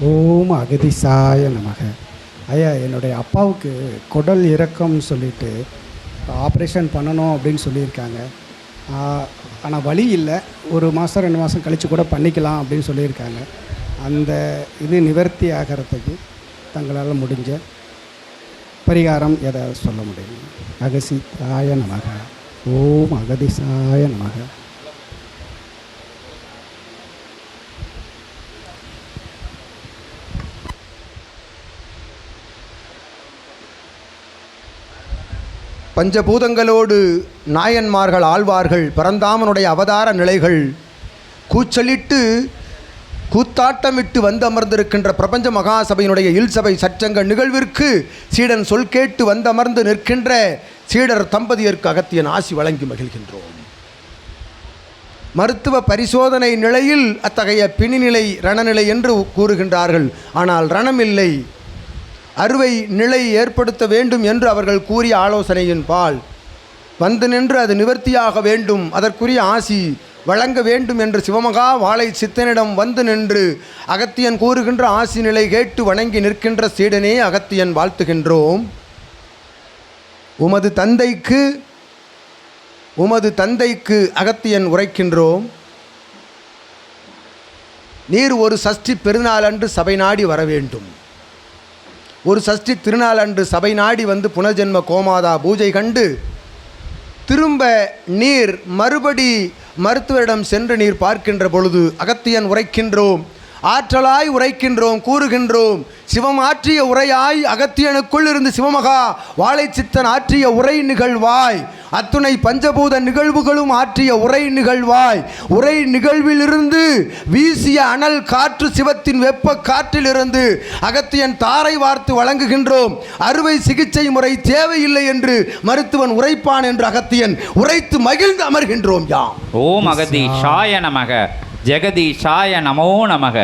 ஓம் அகதிசாய நமக. ஐயா என்னுடைய அப்பாவுக்கு குடல் இறக்கம்னு சொல்லிட்டு ஆப்ரேஷன் பண்ணணும் அப்படின்னு சொல்லியிருக்காங்க. ஆனால் வழி இல்லை. ஒரு மாதம் ரெண்டு மாதம் கழித்து கூட பண்ணிக்கலாம் அப்படின்னு சொல்லியிருக்காங்க. அந்த இது நிவர்த்தி ஆகிறதுக்கு தங்களால் முடிஞ்ச பரிகாரம் எதாவது சொல்ல முடியும்? அகசிதாய நமக. ஓம் அகதிசாய நமக. பஞ்சபூதங்களோடு நாயன்மார்கள் ஆழ்வார்கள் பரந்தாமனுடைய அவதார நிலைகள் கூச்சலிட்டு கூத்தாட்டமிட்டு வந்து அமர்ந்திருக்கின்ற பிரபஞ்ச மகாசபையினுடைய இல்சபை சச்சங்க நிகழ்விற்கு சீடன் சொல் கேட்டு வந்தமர்ந்து நிற்கின்ற சீடர் தம்பதியருக்கு அகத்தியன் ஆசி வழங்கி மகிழ்கின்றோம். மருத்துவ பரிசோதனை நிலையில் அத்தகைய பிணிநிலை ரணநிலை என்று கூறுகின்றார்கள். ஆனால் ரணமில்லை. அறுவை நிலை ஏற்படுத்த வேண்டும் என்று அவர்கள் கூறிய ஆலோசனையின் பால். வந்து நின்று அது நிவர்த்தியாக வேண்டும் அதற்குரிய ஆசி வழங்க வேண்டும் என்று சிவமகா வாழை சித்தனிடம் வந்து நின்று அகத்தியன் கூறுகின்ற ஆசி நிலை கேட்டு வணங்கி நிற்கின்ற சீடனே அகத்தியன் வாழ்த்துகின்றோம். உமது தந்தைக்கு உமது தந்தைக்கு அகத்தியன் உரைக்கின்றோம். நீர் ஒரு சஷ்டி பெருநாளன்று சபை நாடி வர வேண்டும். ஒரு சஷ்டி திருநாள் அன்று சபை நாடி வந்து புனர்ஜென்ம கோமாதா பூஜை கண்டு திரும்ப நீர் மறுபடி மருத்துவரிடம் சென்று நீர் பார்க்கின்ற பொழுது அகத்தியன் உரைக்கின்றோம். ஆற்றலாய் உரைக்கின்றோம் கூறுகின்றோம். சிவம் ஆற்றிய உரையாய் அகத்தியனுக்குள் இருந்து சிவமகா வாழைச்சித்தன் ஆற்றிய உரை நிகழ்வாய். அத்துணை பஞ்சபூத நிகழ்வுகளும் ஆற்றிய உரை நிகழ்வாய். உரை நிகழ்விலிருந்து வீசிய அனல் காற்று சிவத்தின் வெப்ப காற்றிலிருந்து அகத்தியன் தாரை வார்த்து வழங்குகின்றோம். அறுவை சிகிச்சை முறை தேவையில்லை என்று மருத்துவன் உரைப்பான் என்று அகத்தியன் உரைத்து மகிழ்ந்து அமர்கின்றோம் யாம். ஓம் அகதி நமக. ஜெகதீஷாய நமோ நமக.